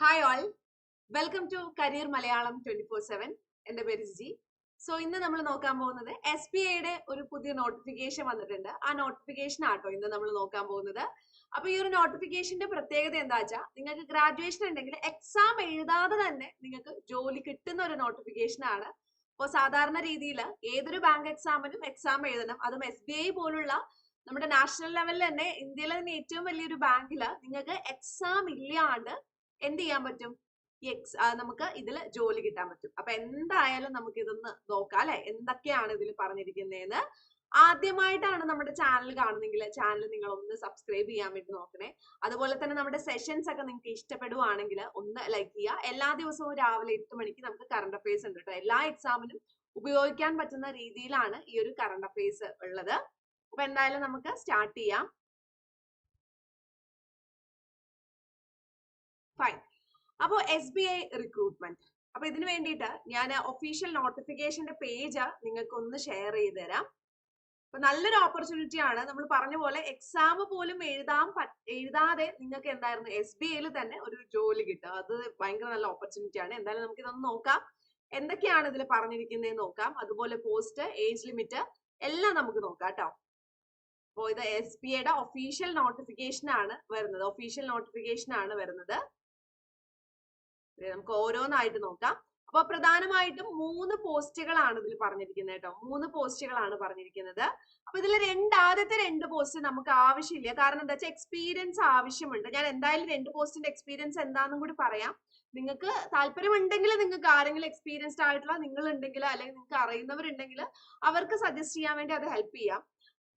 Hi all welcome to career Malayalam twenty four seven എന്റെ പേര് G so ഇന്ന് നമ്മൾ നോക്കാൻ പോകുന്നത് എസ് ബി ഐയുടെ ഒരു പുതിയ നോട്ടിഫിക്കേഷൻ വന്നിട്ടുണ്ട്. ആ നോട്ടിഫിക്കേഷൻ ആട്ടോ ഇന്ന് നമ്മൾ നോക്കാൻ പോകുന്നത്. അപ്പൊ ഈ ഒരു നോട്ടിഫിക്കേഷന്റെ പ്രത്യേകത എന്താ വെച്ചാൽ നിങ്ങൾക്ക് ഗ്രാജുവേഷൻ ഉണ്ടെങ്കിൽ എക്സാം എഴുതാതെ തന്നെ നിങ്ങൾക്ക് ജോലി കിട്ടുന്ന ഒരു നോട്ടിഫിക്കേഷൻ ആണ്. അപ്പോൾ സാധാരണ രീതിയിൽ ഏതൊരു ബാങ്ക് എക്സാമിനും എക്സാം എഴുതണം. അതും എസ് ബി ഐ പോലുള്ള നമ്മുടെ നാഷണൽ ലെവലിൽ തന്നെ ഇന്ത്യയിലെ തന്നെ ഏറ്റവും വലിയൊരു ബാങ്കിൽ നിങ്ങൾക്ക് എക്സാം ഇല്ലാണ്ട് എന്ത് ചെയ്യാൻ പറ്റും? എക്സ് നമുക്ക് ഇതിൽ ജോലി കിട്ടാൻ പറ്റും. അപ്പൊ എന്തായാലും നമുക്ക് ഇതൊന്ന് നോക്കാം അല്ലെ? എന്തൊക്കെയാണ് ഇതിൽ പറഞ്ഞിരിക്കുന്നതെന്ന് ആദ്യമായിട്ടാണ് നമ്മുടെ ചാനൽ കാണുന്നെങ്കിൽ ചാനൽ നിങ്ങൾ ഒന്ന് സബ്സ്ക്രൈബ് ചെയ്യാൻ വേണ്ടി നോക്കണേ. അതുപോലെ തന്നെ നമ്മുടെ സെഷൻസ് ഒക്കെ നിങ്ങൾക്ക് ഇഷ്ടപ്പെടുവാണെങ്കിൽ ഒന്ന് ലൈക്ക് ചെയ്യുക. എല്ലാ ദിവസവും രാവിലെ എട്ട് മണിക്ക് നമുക്ക് കറണ്ട് അഫയേഴ്സ് ഉണ്ട് കേട്ടോ. എല്ലാ എക്സാമിനും ഉപയോഗിക്കാൻ പറ്റുന്ന രീതിയിലാണ് ഈ ഒരു കറണ്ട് അഫയേഴ്സ് ഉള്ളത്. അപ്പൊ എന്തായാലും നമുക്ക് സ്റ്റാർട്ട് ചെയ്യാം. ഫൈൻ അപ്പോ എസ് ബി ഐ റിക്രൂട്ട്മെന്റ് അപ്പൊ ഇതിനു വേണ്ടിയിട്ട് ഞാൻ ഒഫീഷ്യൽ നോട്ടിഫിക്കേഷന്റെ പേജ് നിങ്ങൾക്ക് ഒന്ന് ഷെയർ ചെയ്ത് തരാം അപ്പൊ നല്ലൊരു ഓപ്പർച്യൂണിറ്റി ആണ്. നമ്മൾ പറഞ്ഞ പോലെ എക്സാം പോലും എഴുതാൻ എഴുതാതെ നിങ്ങൾക്ക് എന്തായിരുന്നു എസ് ബി ഐയിൽ തന്നെ ഒരു ജോലി കിട്ടും അത് ഭയങ്കര നല്ല ഓപ്പർച്യൂണിറ്റി ആണ്. എന്തായാലും നമുക്ക് ഇതൊന്ന് നോക്കാം. എന്തൊക്കെയാണ് ഇതിൽ പറഞ്ഞിരിക്കുന്നത് നോക്കാം. അതുപോലെ പോസ്റ്റ് ഏജ് ലിമിറ്റ് എല്ലാം നമുക്ക് നോക്കാം കേട്ടോ. അപ്പോൾ ഇത് എസ് ബി ഐയുടെ ഒഫീഷ്യൽ നോട്ടിഫിക്കേഷൻ ആണ് വരുന്നത്. ഒഫീഷ്യൽ നോട്ടിഫിക്കേഷൻ ആണ് വരുന്നത്. നമുക്ക് ഓരോന്നായിട്ട് നോക്കാം. അപ്പൊ പ്രധാനമായിട്ടും മൂന്ന് പോസ്റ്റുകളാണ് ഇതിൽ പറഞ്ഞിരിക്കുന്നത് കേട്ടോ. മൂന്ന് പോസ്റ്റുകളാണ് പറഞ്ഞിരിക്കുന്നത്. അപ്പൊ ഇതിൽ രണ്ട് ആദ്യത്തെ രണ്ട് പോസ്റ്റ് നമുക്ക് ആവശ്യമില്ല. കാരണം എന്താ വെച്ചാൽ എക്സ്പീരിയൻസ് ആവശ്യമുണ്ട്. ഞാൻ എന്തായാലും രണ്ട് പോസ്റ്റിന്റെ എക്സ്പീരിയൻസ് എന്താണെന്നും കൂടി പറയാം. നിങ്ങൾക്ക് താല്പര്യമുണ്ടെങ്കിൽ നിങ്ങൾക്ക് ആരെങ്കിലും എക്സ്പീരിയൻസ്ഡ് ആയിട്ടുള്ള നിങ്ങൾ ഉണ്ടെങ്കിൽ അല്ലെങ്കിൽ നിങ്ങൾക്ക് അറിയുന്നവരുണ്ടെങ്കിൽ അവർക്ക് സജസ്റ്റ് ചെയ്യാൻ വേണ്ടി അത് ഹെൽപ്പ് ചെയ്യാം.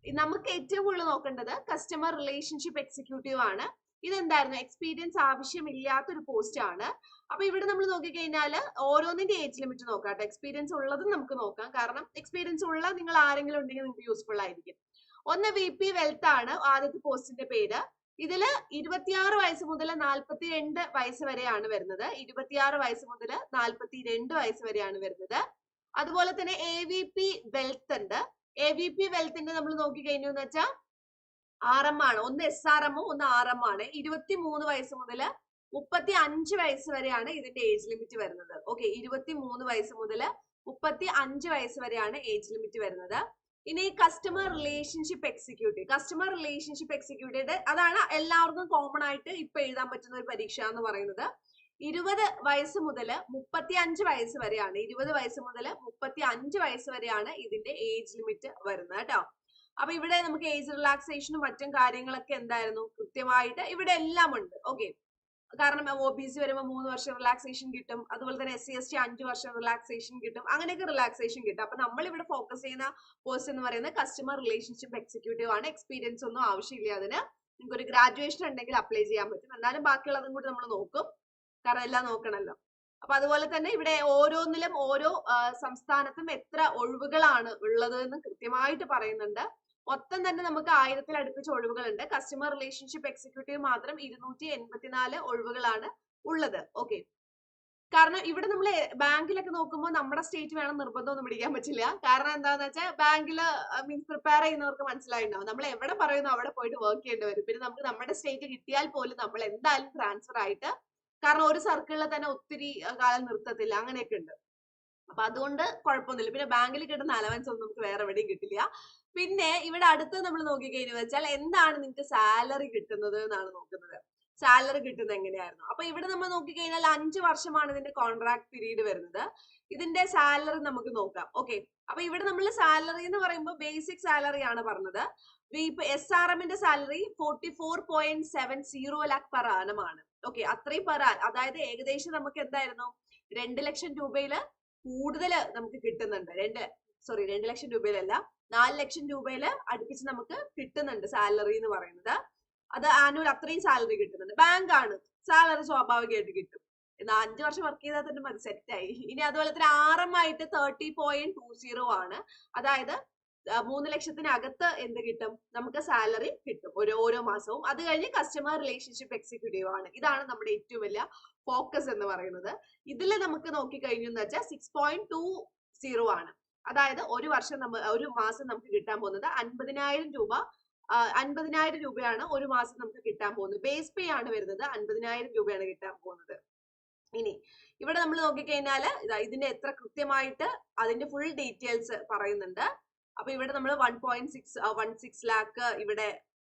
നമുക്ക് ഏറ്റവും കൂടുതൽ നോക്കേണ്ടത് കസ്റ്റമർ റിലേഷൻഷിപ്പ് എക്സിക്യൂട്ടീവ് ആണ്. ഇതെന്തായിരുന്നു? എക്സ്പീരിയൻസ് ആവശ്യമില്ലാത്ത ഒരു പോസ്റ്റ് ആണ്. അപ്പൊ ഇവിടെ നമ്മൾ നോക്കിക്കഴിഞ്ഞാൽ ഓരോന്നിന്റെ ഏജ് ലിമിറ്റ് നോക്കാം എക്സ്പീരിയൻസ് ഉള്ളതും നമുക്ക് നോക്കാം. കാരണം എക്സ്പീരിയൻസ് ഉള്ള നിങ്ങൾ ആരെങ്കിലും ഉണ്ടെങ്കിൽ നിങ്ങൾക്ക് യൂസ്ഫുൾ ആയിരിക്കും. ഒന്ന് വി പി വെൽത്ത് ആണ് ആദ്യത്തെ പോസ്റ്റിന്റെ പേര്. ഇതിൽ ഇരുപത്തിയാറ് വയസ്സ് മുതൽ നാൽപ്പത്തി രണ്ട് വയസ്സ് വരെയാണ് വരുന്നത്. ഇരുപത്തിയാറ് വയസ്സ് മുതൽ നാൽപ്പത്തി രണ്ട് വയസ്സ് വരെയാണ് വരുന്നത്. അതുപോലെ തന്നെ എ വി പി വെൽത്ത് ഉണ്ട്. എ വി പി വെൽത്തിന്റെ നമ്മൾ നോക്കിക്കഴിഞ്ഞു എന്ന് വെച്ചാൽ ആർ എം ആണ് ഒന്ന് എസ് ആർ എമ്മും ഒന്ന് ആർ എം ആണ്. ഇരുപത്തി മൂന്ന് വയസ്സ് മുതൽ മുപ്പത്തി അഞ്ച് വയസ്സ് വരെയാണ് ഇതിന്റെ ഏജ് ലിമിറ്റ് വരുന്നത്. ഓക്കെ ഇരുപത്തി മൂന്ന് വയസ്സ് മുതൽ മുപ്പത്തി അഞ്ച് വയസ്സ് വരെയാണ് ഏജ് ലിമിറ്റ് വരുന്നത്. ഇനി customer relationship executive customer relationship executive അതാണ് എല്ലാവർക്കും കോമൺ ആയിട്ട് ഇപ്പൊ എഴുതാൻ പറ്റുന്ന ഒരു പരീക്ഷ എന്ന് പറയുന്നത്. ഇരുപത് വയസ്സ് മുതൽ മുപ്പത്തി അഞ്ച് വയസ്സ് വരെയാണ്. ഇരുപത് വയസ്സ് മുതൽ മുപ്പത്തി അഞ്ച് വയസ്സ് വരെയാണ് ഇതിന്റെ ഏജ് ലിമിറ്റ് വരുന്നത് കേട്ടോ. അപ്പൊ ഇവിടെ നമുക്ക് ഏജ് റിലാക്സേഷനും മറ്റും കാര്യങ്ങളൊക്കെ എന്തായിരുന്നു? കൃത്യമായിട്ട് ഇവിടെ എല്ലാം ഉണ്ട്. ഓക്കെ കാരണം ഒ ബി സി വരുമ്പോൾ മൂന്ന് വർഷം റിലാക്സേഷൻ കിട്ടും. അതുപോലെ തന്നെ എസ് സി എസ് ടി അഞ്ച് വർഷം റിലാക്സേഷൻ കിട്ടും. അങ്ങനെയൊക്കെ റിലാക്സേഷൻ കിട്ടും. അപ്പൊ നമ്മൾ ഇവിടെ ഫോക്കസ് ചെയ്യുന്ന പോസ്റ്റ് എന്ന് പറയുന്നത് കസ്റ്റമർ റിലേഷൻഷിപ്പ് എക്സിക്യൂട്ടീവ് ആണ്. എക്സ്പീരിയൻസ് ഒന്നും ആവശ്യമില്ല അതിന്. നിങ്ങൾക്ക് ഒരു ഗ്രാജുവേഷൻ ഉണ്ടെങ്കിൽ അപ്ലൈ ചെയ്യാൻ പറ്റും. എന്നാലും ബാക്കിയുള്ളതും കൂടി നമ്മൾ നോക്കും. കാരണം എല്ലാം നോക്കണല്ലോ. അപ്പൊ അതുപോലെ തന്നെ ഇവിടെ ഓരോന്നിലും ഓരോ സംസ്ഥാനത്തും എത്ര ഒഴിവുകളാണ് ഉള്ളത് എന്ന് കൃത്യമായിട്ട് പറയുന്നുണ്ട്. മൊത്തം തന്നെ നമുക്ക് ആയിരത്തിൽ അടുപ്പിച്ച് ഒഴിവുകളുണ്ട്. കസ്റ്റമർ റിലേഷൻഷിപ്പ് എക്സിക്യൂട്ടീവ് മാത്രം ഇരുന്നൂറ്റി എൺപത്തിനാല് ഒഴിവുകളാണ് ഉള്ളത്. ഓക്കെ കാരണം ഇവിടെ നമ്മൾ ബാങ്കിലൊക്കെ നോക്കുമ്പോൾ നമ്മുടെ സ്റ്റേറ്റ് വേണം നിർബന്ധമൊന്നും പിടിക്കാൻ പറ്റില്ല. കാരണം എന്താണെന്ന് വെച്ചാൽ ബാങ്കിൽ മീൻസ് പ്രിപ്പയർ ചെയ്യുന്നവർക്ക് മനസ്സിലായിട്ടുണ്ടാവും. നമ്മൾ എവിടെ പറയുന്നു അവിടെ പോയിട്ട് വർക്ക് ചെയ്യേണ്ടി വരും. പിന്നെ നമുക്ക് നമ്മുടെ സ്റ്റേറ്റ് കിട്ടിയാൽ പോലും നമ്മൾ എന്തായാലും ട്രാൻസ്ഫർ ആയിട്ട് കാരണം ഒരു സർക്കിളിൽ തന്നെ ഒത്തിരി കാലം നിർത്തത്തില്ല. അങ്ങനെയൊക്കെ ഉണ്ട്. അപ്പൊ അതുകൊണ്ട് കുഴപ്പമൊന്നുമില്ല. പിന്നെ ബാങ്കിൽ കിട്ടുന്ന അലവൻസ് ഒന്നും നമുക്ക് വേറെ എവിടെയും കിട്ടില്ല. പിന്നെ ഇവിടെ അടുത്ത് നമ്മൾ നോക്കിക്കഴിഞ്ഞു വെച്ചാൽ എന്താണ് നിങ്ങൾക്ക് സാലറി കിട്ടുന്നത് എന്നാണ് നോക്കുന്നത്. സാലറി കിട്ടുന്നത് എങ്ങനെയായിരുന്നു? അപ്പൊ ഇവിടെ നമ്മൾ നോക്കിക്കഴിഞ്ഞാൽ അഞ്ച് വർഷമാണ് ഇതിന്റെ കോൺട്രാക്ട് പീരീഡ് വരുന്നത്. ഇതിന്റെ സാലറി നമുക്ക് നോക്കാം. ഓക്കെ അപ്പൊ ഇവിടെ നമ്മൾ സാലറി എന്ന് പറയുമ്പോൾ ബേസിക് സാലറി ആണ് പറഞ്ഞത്. ഇപ്പൊ എസ് ആർ എമ്മിന്റെ salary forty four point seven zero lakh per ആനമാണ് okay അത്രയും പെർ അതായത് ഏകദേശം നമുക്ക് എന്തായിരുന്നു? രണ്ട് ലക്ഷം രൂപയിൽ കൂടുതൽ നമുക്ക് കിട്ടുന്നുണ്ട്. രണ്ട് സോറി രണ്ട് ലക്ഷം രൂപയിലല്ല നാല് ലക്ഷം രൂപയിൽ അടുപ്പിച്ച് നമുക്ക് കിട്ടുന്നുണ്ട് സാലറി എന്ന് പറയുന്നത്. അത് ആനുവൽ അത്രയും സാലറി കിട്ടുന്നുണ്ട്. ബാങ്ക് ആണ്. സാലറി സ്വാഭാവികമായിട്ട് കിട്ടും. എന്നാൽ അഞ്ചു വർഷം വർക്ക് ചെയ്താൽ തന്നെ മതി സെറ്റായി ഇനി അതുപോലെ തന്നെ ആയിട്ട് തേർട്ടി പോയിന്റ് ടു സീറോ ആണ്. അതായത് മൂന്ന് ലക്ഷത്തിനകത്ത് എന്ത് കിട്ടും? നമുക്ക് സാലറി കിട്ടും ഓരോ ഓരോ മാസവും. അത് കഴിഞ്ഞ് കസ്റ്റമർ റിലേഷൻഷിപ്പ് എക്സിക്യൂട്ടീവ് ആണ്. ഇതാണ് നമ്മുടെ ഏറ്റവും വലിയ ഫോക്കസ് എന്ന് പറയുന്നത്. ഇതിൽ നമുക്ക് നോക്കിക്കഴിഞ്ഞു എന്ന് വെച്ചാൽ സിക്സ് പോയിന്റ് ടു സീറോ ആണ്. അതായത് ഒരു വർഷം നമ്മ ഒരു മാസം നമുക്ക് കിട്ടാൻ പോകുന്നത് അൻപതിനായിരം രൂപ അൻപതിനായിരം രൂപയാണ് ഒരു മാസം നമുക്ക് കിട്ടാൻ പോകുന്നത്. ബേസ് പേ ആണ് വരുന്നത് അൻപതിനായിരം രൂപയാണ് കിട്ടാൻ പോകുന്നത്. ഇനി ഇവിടെ നമ്മൾ നോക്കിക്കഴിഞ്ഞാൽ ഇതാ ഇതിന്റെ എത്ര കൃത്യമായിട്ട് അതിന്റെ ഫുൾ ഡീറ്റെയിൽസ് പറയുന്നുണ്ട്. അപ്പൊ ഇവിടെ നമ്മൾ one point six one six lakh ഇവിടെ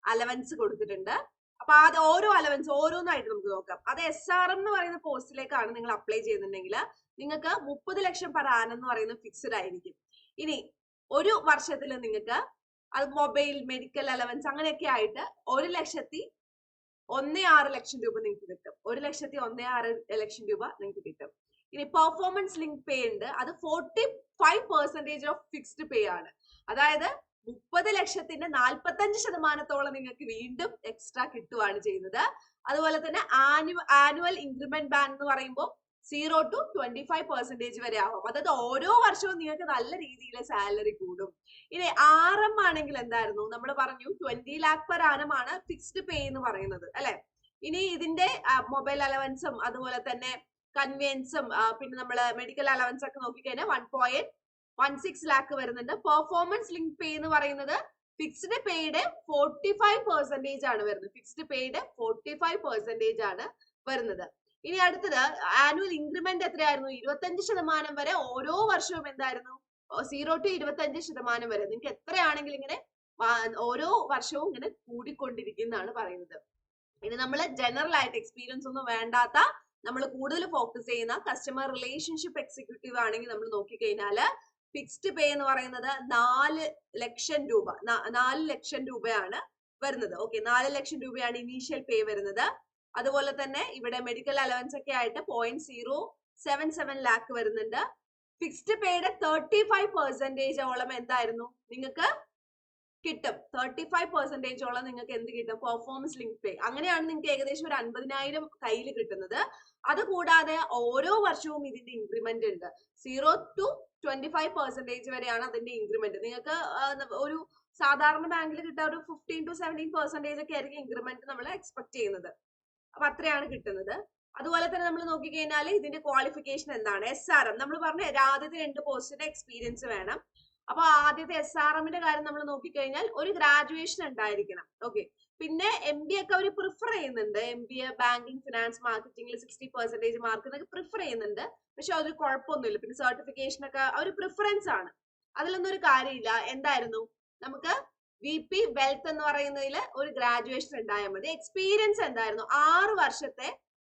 അലവൻസ് കൊടുത്തിട്ടുണ്ട്. അപ്പൊ അത് ഓരോ അലവൻസ് ഓരോന്നായിട്ട് നമുക്ക് നോക്കാം. അത് എസ് ആർ എന്ന് പറയുന്ന പോസ്റ്റിലേക്കാണ് നിങ്ങൾ അപ്ലൈ ചെയ്യുന്നുണ്ടെങ്കിൽ നിങ്ങൾക്ക് മുപ്പത് ലക്ഷം പെർ ആനം എന്ന് പറയുന്നത് ഫിക്സഡ് ആയിരിക്കും. ഇനി ഒരു വർഷത്തിൽ നിങ്ങൾക്ക് അത് മൊബൈൽ മെഡിക്കൽ അലവൻസ് അങ്ങനെയൊക്കെ ആയിട്ട് ഒരു ലക്ഷത്തി ഒന്നേ ആറ് ലക്ഷം രൂപ നിങ്ങൾക്ക് കിട്ടും. ഒരു ലക്ഷത്തി ഒന്നേ ആറ് ലക്ഷം രൂപ നിങ്ങൾക്ക് കിട്ടും. ഇനി പെർഫോമൻസ് ലിങ്ക് പേ ഉണ്ട്. അത് forty five percentage of fixed pay ആണ്. അതായത് മുപ്പത് ലക്ഷത്തിന്റെ നാൽപ്പത്തഞ്ച് ശതമാനത്തോളം നിങ്ങൾക്ക് വീണ്ടും എക്സ്ട്രാ കിട്ടുവാണ് ചെയ്യുന്നത്. അതുപോലെ തന്നെ ആനുവൽ ഇൻക്രിമെന്റ് ബാൻ എന്ന് പറയുമ്പോൾ zero to twenty five percentage വരെ ആവും. അതായത് ഓരോ വർഷവും നിങ്ങൾക്ക് നല്ല രീതിയിൽ സാലറി കൂടും. ഇനി ആർ എം ആണെങ്കിൽ എന്തായിരുന്നു? നമ്മൾ പറഞ്ഞു ട്വന്റി ലാക്ക് പെർ ആനമാണ് ഫിക്സ്ഡ് പേ എന്ന് പറയുന്നത് അല്ലെ? ഇനി ഇതിന്റെ മൊബൈൽ അലവൻസും അതുപോലെ തന്നെ കൺവീൻസും പിന്നെ നമ്മൾ മെഡിക്കൽ അലവൻസ് ഒക്കെ നോക്കിക്കഴിഞ്ഞാൽ one point one six lakh വരുന്നുണ്ട്. പെർഫോമൻസ് ലിങ്ക് പേ എന്ന് പറയുന്നത് ഫിക്സ്ഡ് പേയുടെ ഫോർട്ടി ഫൈവ് പെർസെന്റേജ് ആണ് വരുന്നത്. ഫിക്സ്ഡ് പേയുടെ ഫോർട്ടി ഫൈവ് പെർസെന്റേജ് ആണ് വരുന്നത്. ഇനി അടുത്തത് ആനുവൽ ഇൻക്രിമെന്റ് എത്രയായിരുന്നു? ഇരുപത്തഞ്ച് ശതമാനം വരെ ഓരോ വർഷവും എന്തായിരുന്നു? സീറോ ടു ഇരുപത്തഞ്ച് ശതമാനം വരെ. നിങ്ങൾക്ക് എത്രയാണെങ്കിൽ ഇങ്ങനെ ഓരോ വർഷവും ഇങ്ങനെ കൂടിക്കൊണ്ടിരിക്കുന്നതാണ് പറയുന്നത്. ഇനി നമ്മൾ ജനറൽ ആയിട്ട് എക്സ്പീരിയൻസ് ഒന്നും വേണ്ടാത്ത നമ്മൾ കൂടുതൽ ഫോക്കസ് ചെയ്യുന്ന കസ്റ്റമർ റിലേഷൻഷിപ്പ് എക്സിക്യൂട്ടീവ് ആണെങ്കിൽ നമ്മൾ നോക്കിക്കഴിഞ്ഞാൽ ഫിക്സ്ഡ് പേ എന്ന് പറയുന്നത് നാല് ലക്ഷം രൂപ നാല് ലക്ഷം രൂപയാണ് വരുന്നത്. ഓക്കെ നാല് ലക്ഷം രൂപയാണ് ഇനീഷ്യൽ പേ വരുന്നത്. അതുപോലെ തന്നെ ഇവിടെ മെഡിക്കൽ അലവൻസ് ഒക്കെ ആയിട്ട് point zero seven seven lakh വരുന്നുണ്ട്. ഫിക്സ്ഡ് പേയുടെ തേർട്ടി ഫൈവ് പെർസെന്റേജോളം എന്തായിരുന്നു? നിങ്ങൾക്ക് കിട്ടും. തേർട്ടി ഫൈവ് പെർസെന്റേജോളം നിങ്ങൾക്ക് എന്ത് കിട്ടും? പെർഫോമൻസ് ലിങ്ക് പേ അങ്ങനെയാണ് നിങ്ങൾക്ക് ഏകദേശം ഒരു അൻപതിനായിരം കയ്യിൽ കിട്ടുന്നത്. അതുകൂടാതെ ഓരോ വർഷവും ഇതിന്റെ ഇൻക്രിമെന്റ് ഉണ്ട്. Zero to twenty five percentage വരെയാണ് അതിന്റെ ഇൻക്രിമെന്റ് നിങ്ങൾക്ക് ഒരു സാധാരണ ബാങ്കിൽ കിട്ടാൻ ഒരു ഫിഫ്റ്റീൻ ടു സെവന്റീൻ പെർസെന്റേജ് ഒക്കെ ആയിരിക്കും ഇൻക്രിമെന്റ് നമ്മൾ എക്സ്പെക്ട് ചെയ്യുന്നത്. അപ്പൊ അത്രയാണ് കിട്ടുന്നത്. അതുപോലെ തന്നെ നമ്മൾ നോക്കിക്കഴിഞ്ഞാൽ ഇതിന്റെ ക്വാളിഫിക്കേഷൻ എന്താണ്? എസ് ആർ എം നമ്മൾ പറഞ്ഞ ആദ്യത്തെ രണ്ട് പോസ്റ്റിന്റെ എക്സ്പീരിയൻസ് വേണം. അപ്പൊ ആദ്യത്തെ എസ് ആർ എമ്മിന്റെ കാര്യം നമ്മൾ നോക്കിക്കഴിഞ്ഞാൽ ഒരു ഗ്രാജുവേഷൻ ഉണ്ടായിരിക്കണം. ഓക്കെ പിന്നെ എം ബി ഒക്കെ അവർ പ്രിഫർ ചെയ്യുന്നുണ്ട്. M B A banking finance മാർക്കറ്റിംഗിൽ sixty percentage mark എന്നൊക്കെ പ്രിഫർ ചെയ്യുന്നുണ്ട്. പക്ഷെ അതൊരു കുഴപ്പമൊന്നുമില്ല. പിന്നെ സർട്ടിഫിക്കേഷൻ ഒക്കെ ഒരു പ്രിഫറൻസ് ആണ്. അതിലൊന്നും ഒരു കാര്യമില്ല. എന്തായിരുന്നു? നമുക്ക് വി പി വെൽത്ത് എന്ന് പറയുന്നതിൽ ഒരു ഗ്രാജുവേഷൻ ഉണ്ടായാൽ മതി. എക്സ്പീരിയൻസ് എന്തായിരുന്നു? ആറ് വർഷത്തെ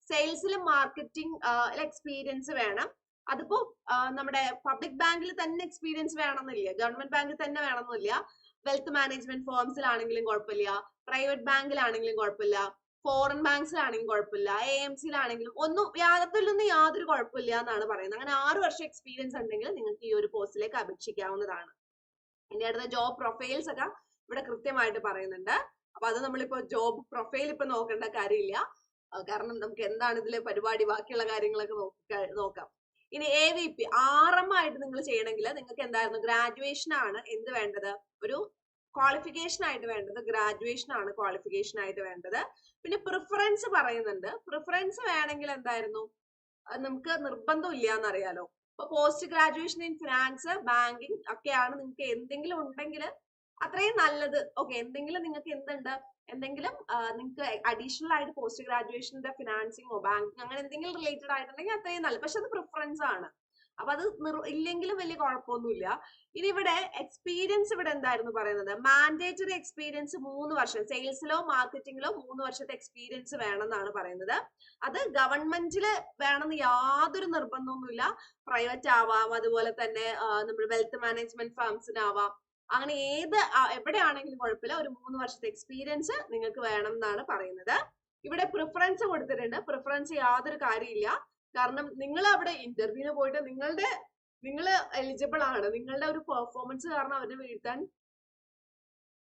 സെയിൽസിലും മാർക്കറ്റിംഗ് എക്സ്പീരിയൻസ് വേണം. അതിപ്പോ നമ്മുടെ പബ്ലിക് ബാങ്കിൽ തന്നെ എക്സ്പീരിയൻസ് വേണമെന്നില്ല. ഗവൺമെന്റ് ബാങ്കിൽ തന്നെ വേണമെന്നില്ല. വെൽത്ത് മാനേജ്മെന്റ് ഫോംസിലാണെങ്കിലും കുഴപ്പമില്ല. പ്രൈവറ്റ് ബാങ്കിലാണെങ്കിലും കുഴപ്പമില്ല. ഫോറിൻ ബാങ്ക്സിലാണെങ്കിലും കുഴപ്പമില്ല. എ എം സിയിലാണെങ്കിലും ഒന്നും യാതൊന്നും യാതൊരു കുഴപ്പമില്ല എന്നാണ് പറയുന്നത്. അങ്ങനെ ആറ് വർഷം എക്സ്പീരിയൻസ് ഉണ്ടെങ്കിൽ നിങ്ങൾക്ക് ഈ ഒരു പോസ്റ്റിലേക്ക് അപേക്ഷിക്കാവുന്നതാണ്. ഇനി അടുത്ത ജോബ് പ്രൊഫൈൽസ് ഒക്കെ ഇവിടെ കൃത്യമായിട്ട് പറയുന്നുണ്ട്. അപ്പൊ അത് നമ്മളിപ്പോ ജോബ് പ്രൊഫൈൽ ഇപ്പൊ നോക്കേണ്ട കാര്യമില്ല. കാരണം നമുക്ക് എന്താണ് ഇതിലെ പരിപാടി ബാക്കിയുള്ള കാര്യങ്ങളൊക്കെ നോക്കി ഇനി A V P R M ആയിട്ട് നിങ്ങൾ ചെയ്യണമെങ്കിൽ നിങ്ങൾക്ക് എന്തായിരുന്നു? ഗ്രാജുവേഷൻ ആണ് എന്ത് വേണ്ടത്? ഒരു ക്വാളിഫിക്കേഷൻ ആയിട്ട് വേണ്ടത്. ഗ്രാജുവേഷൻ ആണ് ക്വാളിഫിക്കേഷൻ ആയിട്ട് വേണ്ടത്. പിന്നെ പ്രിഫറൻസ് പറയുന്നുണ്ട്. പ്രിഫറൻസ് വേണമെങ്കിൽ എന്തായിരുന്നു? നമുക്ക് നിർബന്ധം ഇല്ല എന്നറിയാലോ ഇപ്പൊ post graduation in finance banking ഒക്കെയാണ് നിങ്ങൾക്ക് എന്തെങ്കിലും ഉണ്ടെങ്കിൽ അത്രയും നല്ലത്. ഓക്കെ എന്തെങ്കിലും നിങ്ങൾക്ക് എന്തുണ്ട്? എന്തെങ്കിലും നിങ്ങൾക്ക് അഡീഷണൽ ആയിട്ട് പോസ്റ്റ് ഗ്രാജുവേഷന്റെ ഫിനാൻസിങ്ങോ ബാങ്കിങ് അങ്ങനെ എന്തെങ്കിലും റിലേറ്റഡ് ആയിട്ടുണ്ടെങ്കിൽ അത്രയും നല്ലത്. പക്ഷെ അത് പ്രിഫറൻസ് ആണ്. അപ്പൊ അത് ഇല്ലെങ്കിലും വലിയ കുഴപ്പമൊന്നുമില്ല. ഇനി ഇവിടെ എക്സ്പീരിയൻസ് ഇവിടെ എന്തായിരുന്നു പറയുന്നത്? മാൻഡേറ്ററി എക്സ്പീരിയൻസ് മൂന്ന് വർഷം സെയിൽസിലോ മാർക്കറ്റിംഗിലോ മൂന്ന് വർഷത്തെ എക്സ്പീരിയൻസ് വേണമെന്നാണ് പറയുന്നത്. അത് ഗവൺമെന്റിൽ വേണമെന്ന് യാതൊരു നിർബന്ധമൊന്നുമില്ല. പ്രൈവറ്റ് ആവാം അതുപോലെ തന്നെ നമ്മുടെ വെൽത്ത് മാനേജ്മെന്റ് ഫേംസിനാവാം അങ്ങനെ ഏത് എവിടെ എവിടെയാണെങ്കിലും കുഴപ്പമില്ല. ഒരു മൂന്ന് വർഷത്തെ എക്സ്പീരിയൻസ് നിങ്ങൾക്ക് വേണം എന്നാണ് പറയുന്നത്. ഇവിടെ പ്രിഫറൻസ് കൊടുത്തിട്ടുണ്ട്. പ്രിഫറൻസ് യാതൊരു കാര്യമില്ല. കാരണം നിങ്ങൾ അവിടെ ഇന്റർവ്യൂവിന് പോയിട്ട് നിങ്ങളുടെ നിങ്ങൾ എലിജിബിൾ ആണ്. നിങ്ങളുടെ ഒരു പെർഫോമൻസ് കാരണം അവരെ വീഴ്ത്താൻ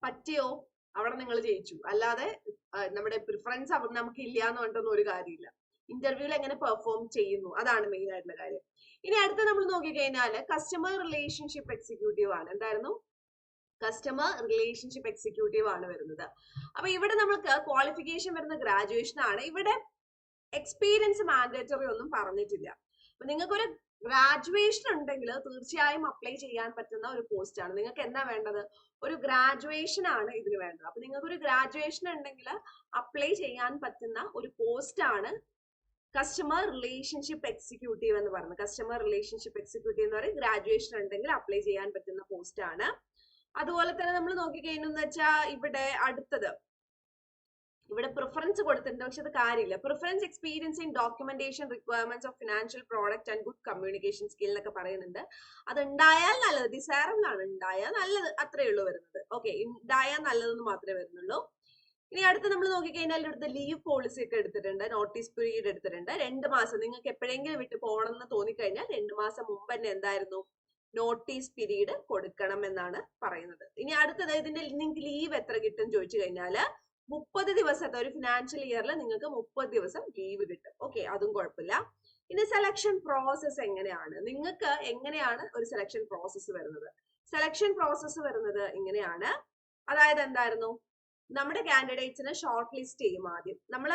പറ്റിയോ? അവിടെ നിങ്ങൾ ജയിച്ചു. അല്ലാതെ നമ്മുടെ പ്രിഫറൻസ് അവർ നമുക്ക് ഇല്ല എന്ന് പറഞ്ഞിട്ടൊന്നും ഒരു കാര്യമില്ല. ഇന്റർവ്യൂവിൽ എങ്ങനെ പെർഫോം ചെയ്യുന്നു? അതാണ് മെയിൻ ആയിട്ടുള്ള കാര്യം. ഇനി അടുത്ത നമ്മൾ നോക്കിക്കഴിഞ്ഞാൽ കസ്റ്റമർ റിലേഷൻഷിപ്പ് എക്സിക്യൂട്ടീവ് ആണ്. എന്തായിരുന്നു? കസ്റ്റമർ റിലേഷൻഷിപ്പ് എക്സിക്യൂട്ടീവ് ആണ് വരുന്നത്. അപ്പൊ ഇവിടെ നമുക്ക് ക്വാളിഫിക്കേഷൻ വരുന്ന ഗ്രാജുവേഷൻ ആണ്. ഇവിടെ എക്സ്പീരിയൻസ് മാൻഡേറ്ററി ഒന്നും പറഞ്ഞിട്ടില്ല. അപ്പൊ നിങ്ങൾക്കൊരു ഗ്രാജുവേഷൻ ഉണ്ടെങ്കിൽ തീർച്ചയായും അപ്ലൈ ചെയ്യാൻ പറ്റുന്ന ഒരു പോസ്റ്റ് ആണ്. നിങ്ങൾക്ക് എന്താ വേണ്ടത്? ഒരു ഗ്രാജുവേഷൻ ആണ് ഇതിന് വേണ്ടത്. അപ്പൊ നിങ്ങൾക്ക് ഒരു ഗ്രാജുവേഷൻ ഉണ്ടെങ്കിൽ അപ്ലൈ ചെയ്യാൻ പറ്റുന്ന ഒരു പോസ്റ്റ് ആണ് കസ്റ്റമർ റിലേഷൻഷിപ്പ് എക്സിക്യൂട്ടീവ് എന്ന് പറയുന്നത്. കസ്റ്റമർ റിലേഷൻഷിപ്പ് എക്സിക്യൂട്ടീവ് എന്ന് പറയും ഗ്രാജുവേഷൻ ഉണ്ടെങ്കിൽ അപ്ലൈ ചെയ്യാൻ പറ്റുന്ന പോസ്റ്റ് ആണ്. അതുപോലെ തന്നെ നമ്മൾ നോക്കിക്കഴിഞ്ഞെന്ന് വെച്ചാൽ ഇവിടെ അടുത്തത്. ഇവിടെ പ്രിഫറൻസ് കൊടുത്തിട്ടുണ്ട്. പക്ഷെ അത് കാര്യമില്ല. Preference experience in documentation requirements of financial product and good communication skill എന്നൊക്കെ പറയുന്നുണ്ട്. അത് ഉണ്ടായാൽ നല്ലത്. ഡിസൈറബിൾ ആണ് ഉണ്ടായാൽ നല്ലത്. അത്രേ ഉള്ളൂ വരുന്നത്. ഓക്കെ ഉണ്ടായാൽ നല്ലതെന്ന് മാത്രമേ വരുന്നുള്ളൂ. ഇനി അടുത്ത് നമ്മൾ നോക്കിക്കഴിഞ്ഞാൽ ഇവിടുത്തെ ലീവ് പോളിസി ഒക്കെ എടുത്തിട്ടുണ്ട്. നോട്ടീസ് പീരീഡ് എടുത്തിട്ടുണ്ട്. രണ്ട് മാസം. നിങ്ങൾക്ക് എപ്പോഴെങ്കിലും വിട്ട് പോകണം എന്ന് തോന്നിക്കഴിഞ്ഞാൽ രണ്ട് മാസം മുമ്പ് തന്നെ എന്തായിരുന്നു? നോട്ടീസ് പീരീഡ് കൊടുക്കണം എന്നാണ് പറയുന്നത്. ഇനി അടുത്തത് ഇതിന്റെ നിങ്ങൾക്ക് ലീവ് എത്ര കിട്ടും ചോദിച്ചു കഴിഞ്ഞാൽ മുപ്പത് ദിവസത്തെ ഒരു ഫിനാൻഷ്യൽ ഇയറിൽ നിങ്ങൾക്ക് മുപ്പത് ദിവസം ലീവ് കിട്ടും. ഓക്കെ അതും കുഴപ്പമില്ല. ഇനി സെലക്ഷൻ പ്രോസസ്സ് എങ്ങനെയാണ്? നിങ്ങൾക്ക് എങ്ങനെയാണ് ഒരു സെലക്ഷൻ പ്രോസസ്സ് വരുന്നത്? സെലക്ഷൻ പ്രോസസ്സ് വരുന്നത് ഇങ്ങനെയാണ്. അതായത് എന്തായിരുന്നു? നമ്മുടെ കാൻഡിഡേറ്റ്സിനെ ഷോർട്ട് ലിസ്റ്റ് ചെയ്യും ആദ്യം. നമ്മൾ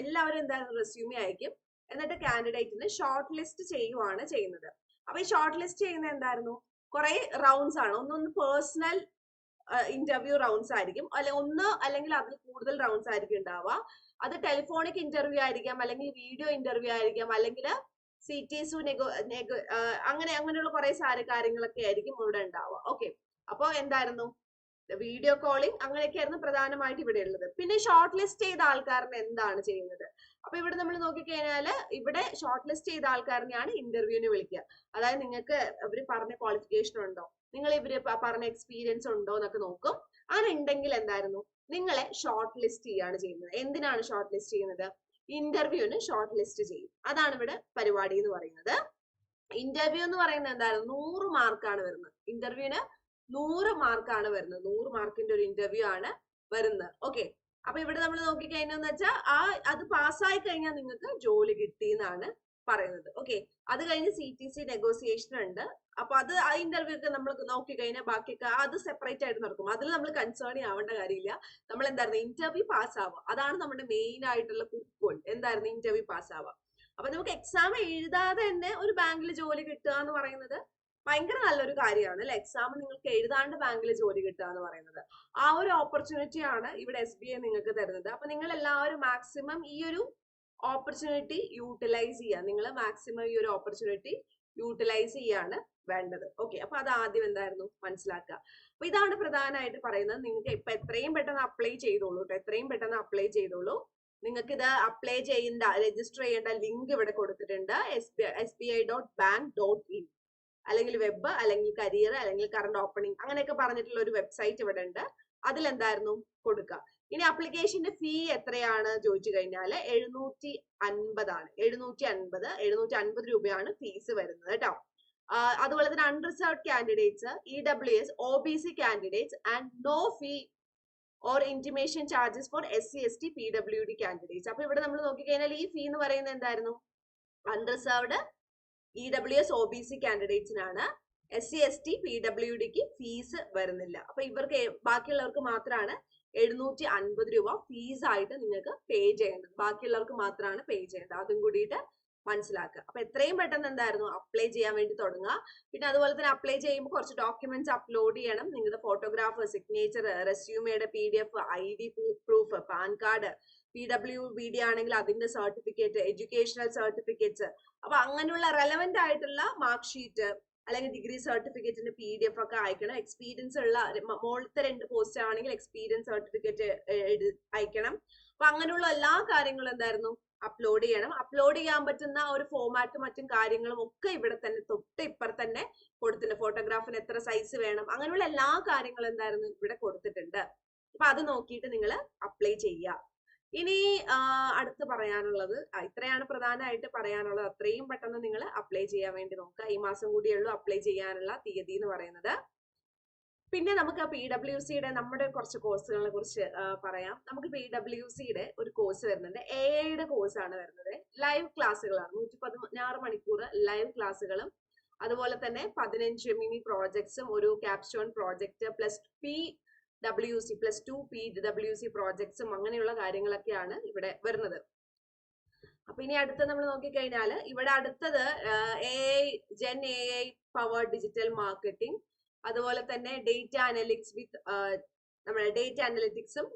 എല്ലാവരും എന്തായിരുന്നു റെസ്യൂമി അയക്കും? എന്നിട്ട് കാൻഡിഡേറ്റിന് ഷോർട്ട് ലിസ്റ്റ് ചെയ്യുവാണ് ചെയ്യുന്നത്. അപ്പൊ ഈ ഷോർട്ട് ലിസ്റ്റ് ചെയ്യുന്ന എന്തായിരുന്നു? കുറെ റൗണ്ട്സ് ആണ്. ഒന്നൊന്ന് പേഴ്സണൽ ഇന്റർവ്യൂ റൗണ്ട്സ് ആയിരിക്കും. അല്ലെ ഒന്ന് അല്ലെങ്കിൽ അതിൽ കൂടുതൽ റൗണ്ട്സ് ആയിരിക്കും ഉണ്ടാവുക. അത് ടെലിഫോണിക് ഇന്റർവ്യൂ ആയിരിക്കാം അല്ലെങ്കിൽ വീഡിയോ ഇന്റർവ്യൂ ആയിരിക്കാം അല്ലെങ്കിൽ സി ടി സു നെഗോ അങ്ങനെ അങ്ങനെയുള്ള കുറെ കാര്യങ്ങളൊക്കെ ആയിരിക്കും ഇവിടെ ഉണ്ടാവുക. ഓക്കെ അപ്പൊ എന്തായിരുന്നു? വീഡിയോ കോളിംഗ് അങ്ങനെയൊക്കെയായിരുന്നു പ്രധാനമായിട്ട് ഇവിടെ ഉള്ളത്. പിന്നെ ഷോർട്ട് ലിസ്റ്റ് ചെയ്ത ആൾക്കാരനെ എന്താണ് ചെയ്യുന്നത്? അപ്പൊ ഇവിടെ നമ്മൾ നോക്കിക്കഴിഞ്ഞാൽ ഇവിടെ ഷോർട്ട് ലിസ്റ്റ് ചെയ്ത ആൾക്കാരനെയാണ് ഇന്റർവ്യൂവിന് വിളിക്കുക. അതായത് നിങ്ങൾക്ക് അവർ പറഞ്ഞ ക്വാളിഫിക്കേഷൻ ഉണ്ടോ? നിങ്ങൾ ഇവർ പറഞ്ഞ എക്സ്പീരിയൻസ് ഉണ്ടോ എന്നൊക്കെ നോക്കും. അങ്ങനെ ഉണ്ടെങ്കിൽ എന്തായിരുന്നു? നിങ്ങളെ ഷോർട്ട് ലിസ്റ്റ് ചെയ്യാണ് ചെയ്യുന്നത്. എന്തിനാണ് ഷോർട്ട് ലിസ്റ്റ് ചെയ്യുന്നത്? ഇന്റർവ്യൂവിന് ഷോർട്ട് ലിസ്റ്റ് ചെയ്യും. അതാണ് ഇവിടെ പരിപാടി എന്ന് പറയുന്നത്. ഇന്റർവ്യൂ എന്ന് പറയുന്നത് എന്തായിരുന്നു? നൂറ് മാർക്കാണ് വരുന്നത്. ഇന്റർവ്യൂവിന് നൂറ് മാർക്കാണ് വരുന്നത്. നൂറ് മാർക്കിന്റെ ഒരു ഇന്റർവ്യൂ ആണ് വരുന്നത്. ഓക്കെ അപ്പൊ ഇവിടെ നമ്മൾ നോക്കിക്കഴിഞ്ഞെന്ന് വെച്ചാൽ ആ അത് പാസ്സായി കഴിഞ്ഞാൽ നിങ്ങൾക്ക് ജോലി കിട്ടി എന്നാണ് പറയുന്നത്. ഓക്കെ അത് കഴിഞ്ഞ് സി ടി സി നെഗോസിയേഷൻ ഉണ്ട്. അപ്പൊ അത് ആ ഇന്റർവ്യൂ ഒക്കെ നമ്മൾ നോക്കിക്കഴിഞ്ഞാൽ ബാക്കിയൊക്കെ അത് സെപ്പറേറ്റ് ആയിട്ട് നടക്കും. അതിൽ നമ്മൾ കൺസേൺ ആവേണ്ട കാര്യമില്ല. നമ്മൾ എന്തായിരുന്നു ഇന്റർവ്യൂ പാസ് ആവുക. അതാണ് നമ്മുടെ മെയിൻ ആയിട്ടുള്ള കുക്കോൾ എന്തായിരുന്നു? ഇന്റർവ്യൂ പാസ് ആവുക. അപ്പൊ നമുക്ക് എക്സാം എഴുതാതെ തന്നെ ഒരു ബാങ്കിൽ ജോലി കിട്ടുക എന്ന് പറയുന്നത് ഭയങ്കര നല്ലൊരു കാര്യമാണ് അല്ലെ? എക്സാം നിങ്ങൾക്ക് എഴുതാണ്ട് ബാങ്കിൽ ജോലി കിട്ടുക എന്ന് പറയുന്നത്. ആ ഒരു ഓപ്പർച്യൂണിറ്റി ആണ് ഇവിടെ എസ് ബി ഐ നിങ്ങൾക്ക് തരുന്നത്. അപ്പൊ നിങ്ങൾ എല്ലാവരും മാക്സിമം ഈ ഒരു ഓപ്പർച്യൂണിറ്റി യൂട്ടിലൈസ് ചെയ്യുക. നിങ്ങൾ മാക്സിമം ഈ ഒരു ഓപ്പർച്യൂണിറ്റി യൂട്ടിലൈസ് ചെയ്യാണ് വേണ്ടത്. ഓക്കെ അപ്പൊ അത് ആദ്യം എന്തായിരുന്നു? മനസ്സിലാക്കുക. അപ്പൊ ഇതാണ് പ്രധാനമായിട്ട് പറയുന്നത്. നിങ്ങൾക്ക് ഇപ്പൊ എത്രയും പെട്ടെന്ന് അപ്ലൈ ചെയ്തോളൂ കേട്ടോ എത്രയും പെട്ടെന്ന് അപ്ലൈ ചെയ്തോളൂ. നിങ്ങൾക്ക് ഇത് അപ്ലൈ ചെയ്യേണ്ട രജിസ്റ്റർ ചെയ്യേണ്ട ലിങ്ക് ഇവിടെ കൊടുത്തിട്ടുണ്ട്. S B I dot bank dot in അല്ലെങ്കിൽ വെബ് അല്ലെങ്കിൽ കരിയർ അല്ലെങ്കിൽ കറണ്ട് ഓപ്പണിംഗ് അങ്ങനെയൊക്കെ പറഞ്ഞിട്ടുള്ള ഒരു വെബ്സൈറ്റ് ഇവിടെ ഉണ്ട്. അതിൽ എന്തായിരുന്നു കൊടുക്കുക ഇനി അപ്ലിക്കേഷന്റെ ഫീ എത്രയാണ്? ചോദിച്ചു കഴിഞ്ഞാൽ എഴുന്നൂറ്റി അൻപതാണ് എഴുന്നൂറ്റി അൻപത് എഴുന്നൂറ്റി അൻപത് രൂപയാണ് ഫീസ് വരുന്നത് കേട്ടോ അതുപോലെ തന്നെ unreserved candidates E W S O B C candidates and no fee or intimation charges for S C S T P W D candidates അപ്പൊ ഇവിടെ നമ്മൾ നോക്കിക്കഴിഞ്ഞാൽ ഈ ഫീ എന്ന് പറയുന്നത് എന്തായിരുന്നു? Unreserved E W S O B C കാൻഡിഡേറ്റ്സിനാണ് S C S T P W ഡിക്ക് fees വരുന്നില്ല. അപ്പൊ ഇവർക്ക് ബാക്കിയുള്ളവർക്ക് മാത്രമാണ് എഴുന്നൂറ്റി അൻപത് രൂപ ഫീസ് ആയിട്ട് നിങ്ങൾക്ക് പേ ചെയ്യേണ്ടത്. ബാക്കിയുള്ളവർക്ക് മാത്രമാണ് പേ ചെയ്യേണ്ടത്. അതും കൂടിയിട്ട് മനസ്സിലാക്കുക. അപ്പൊ എത്രയും പെട്ടെന്ന് എന്തായിരുന്നു? അപ്ലൈ ചെയ്യാൻ വേണ്ടി തുടങ്ങുക. പിന്നെ അതുപോലെ തന്നെ അപ്ലൈ ചെയ്യുമ്പോൾ കുറച്ച് ഡോക്യുമെന്റ്സ് അപ്ലോഡ് ചെയ്യണം. നിങ്ങളുടെ photograph signature റെസ്യൂമയുടെ P D F I D proof PAN card P W B D ആണെങ്കിൽ അതിന്റെ സർട്ടിഫിക്കറ്റ് എഡ്യൂക്കേഷണൽ സർട്ടിഫിക്കറ്റ്സ് അപ്പൊ അങ്ങനെയുള്ള റെലവെന്റ് ആയിട്ടുള്ള മാർക്ക് ഷീറ്റ് അല്ലെങ്കിൽ ഡിഗ്രി സർട്ടിഫിക്കറ്റിന്റെ പി ഡി എഫ് ഒക്കെ അയക്കണം. എക്സ്പീരിയൻസ് ഉള്ള മോളത്തെ രണ്ട് പോസ്റ്റ് ആണെങ്കിൽ എക്സ്പീരിയൻസ് സർട്ടിഫിക്കറ്റ് അയക്കണം. അപ്പൊ അങ്ങനെയുള്ള എല്ലാ കാര്യങ്ങളും എന്തായിരുന്നു? അപ്ലോഡ് ചെയ്യണം. അപ്ലോഡ് ചെയ്യാൻ പറ്റുന്ന ഒരു ഫോമാറ്റും മറ്റും കാര്യങ്ങളും ഒക്കെ ഇവിടെ തന്നെ തൊട്ട് ഇപ്പർ തന്നെ കൊടുത്തിട്ടുണ്ട്. ഫോട്ടോഗ്രാഫിന് എത്ര സൈസ് വേണം. അങ്ങനെയുള്ള എല്ലാ കാര്യങ്ങളും എന്തായിരുന്നു? ഇവിടെ കൊടുത്തിട്ടുണ്ട്. അപ്പൊ അത് നോക്കിയിട്ട് നിങ്ങൾ അപ്ലൈ ചെയ്യുക ഇനി അടുത്ത് പറയാനുള്ളത് ഇത്രയാണ് പ്രധാനമായിട്ട് പറയാനുള്ളത്. അത്രയും പെട്ടെന്ന് നിങ്ങൾ അപ്ലൈ ചെയ്യാൻ വേണ്ടി നോക്കുക. ഈ മാസം കൂടിയുള്ളൂ അപ്ലൈ ചെയ്യാനുള്ള തീയതി എന്ന് പറയുന്നത്. പിന്നെ നമുക്ക് പി ഡബ്ല്യു സിയുടെ നമ്മുടെ കുറച്ച് കോഴ്സുകളെ കുറിച്ച് പറയാം. നമുക്ക് പി ഡബ്ല്യു സിയുടെ ഒരു കോഴ്സ് വരുന്നുണ്ട്. എ ഐയുടെ കോഴ്സ് ആണ് വരുന്നത്. ലൈവ് ക്ലാസ്സുകളാണ് നൂറ്റി പതിനാറ് മണിക്കൂർ ലൈവ് ക്ലാസ്സുകളും അതുപോലെ തന്നെ പതിനഞ്ച് മിനി പ്രോജക്ട്സും ഒരു capstone project plus P W C plus two P W C പ്രോജക്ട്സും അങ്ങനെയുള്ള കാര്യങ്ങളൊക്കെയാണ് ഇവിടെ വരുന്നത്. അപ്പൊ ഇനി അടുത്ത നമ്മൾ നോക്കിക്കഴിഞ്ഞാൽ ഇവിടെ അടുത്തത് A I gen A I power digital marketing അതുപോലെ തന്നെ ഡേറ്റ അനലിറ്റിക്സ് വിത്ത് നമ്മുടെ ഡേറ്റ അനലിറ്റിക്സും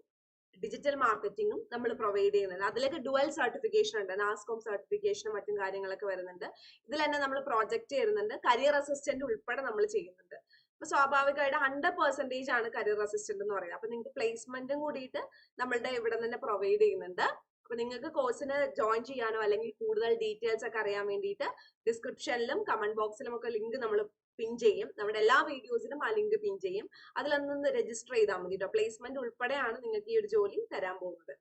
ഡിജിറ്റൽ മാർക്കറ്റിംഗും നമ്മൾ പ്രൊവൈഡ് ചെയ്യുന്നുണ്ട്. അതിലേക്ക് ഡുവൽ സർട്ടിഫിക്കേഷൻ ഉണ്ട്. നാസ്കോം സർട്ടിഫിക്കേഷനും മറ്റും കാര്യങ്ങളൊക്കെ വരുന്നുണ്ട്. ഇതിൽ തന്നെ നമ്മൾ പ്രോജക്റ്റ് ചെയ്യുന്നുണ്ട്. കരിയർ അസിസ്റ്റന്റ് ഉൾപ്പെടെ നമ്മൾ ചെയ്യുന്നുണ്ട്. അപ്പൊ സ്വാഭാവികമായിട്ട് ഹൺഡ്രഡ് പെർസെന്റേജ് ആണ് കരിയർ അസിസ്റ്റന്റ് എന്ന് പറയുന്നത്. അപ്പൊ നിങ്ങൾക്ക് പ്ലേസ്മെന്റും കൂടിയിട്ട് നമ്മളുടെ ഇവിടെ തന്നെ പ്രൊവൈഡ് ചെയ്യുന്നുണ്ട്. അപ്പൊ നിങ്ങൾക്ക് കോഴ്സിന് ജോയിൻ ചെയ്യാനോ അല്ലെങ്കിൽ കൂടുതൽ ഡീറ്റെയിൽസ് ഒക്കെ അറിയാൻ വേണ്ടിയിട്ട് ഡിസ്ക്രിപ്ഷനിലും കമന്റ് ബോക്സിലും ഒക്കെ ലിങ്ക് നമ്മൾ പിൻ ചെയ്യും. നമ്മുടെ എല്ലാ വീഡിയോസിനും ആ ലിങ്ക് പിൻ ചെയ്യും. അതിൽ അന്നൊന്ന് രജിസ്റ്റർ ചെയ്താൽ മതി കേട്ടോ പ്ലേസ്മെന്റ് ഉൾപ്പെടെയാണ് നിങ്ങൾക്ക് ഈ ഒരു ജോലി തരാൻ പോകുന്നത്.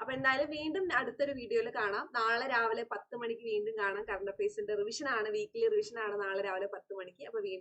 അപ്പൊ എന്തായാലും വീണ്ടും അടുത്തൊരു വീഡിയോയിൽ കാണാം. നാളെ രാവിലെ പത്ത് മണിക്ക് വീണ്ടും കാണാം. കറണ്ട് അഫയേഴ്സിന്റെ റിവിഷൻ ആണ്. വീക്കിലി റിവിഷൻ ആണ് നാളെ രാവിലെ പത്ത് മണിക്ക്. അപ്പൊ വീണ്ടും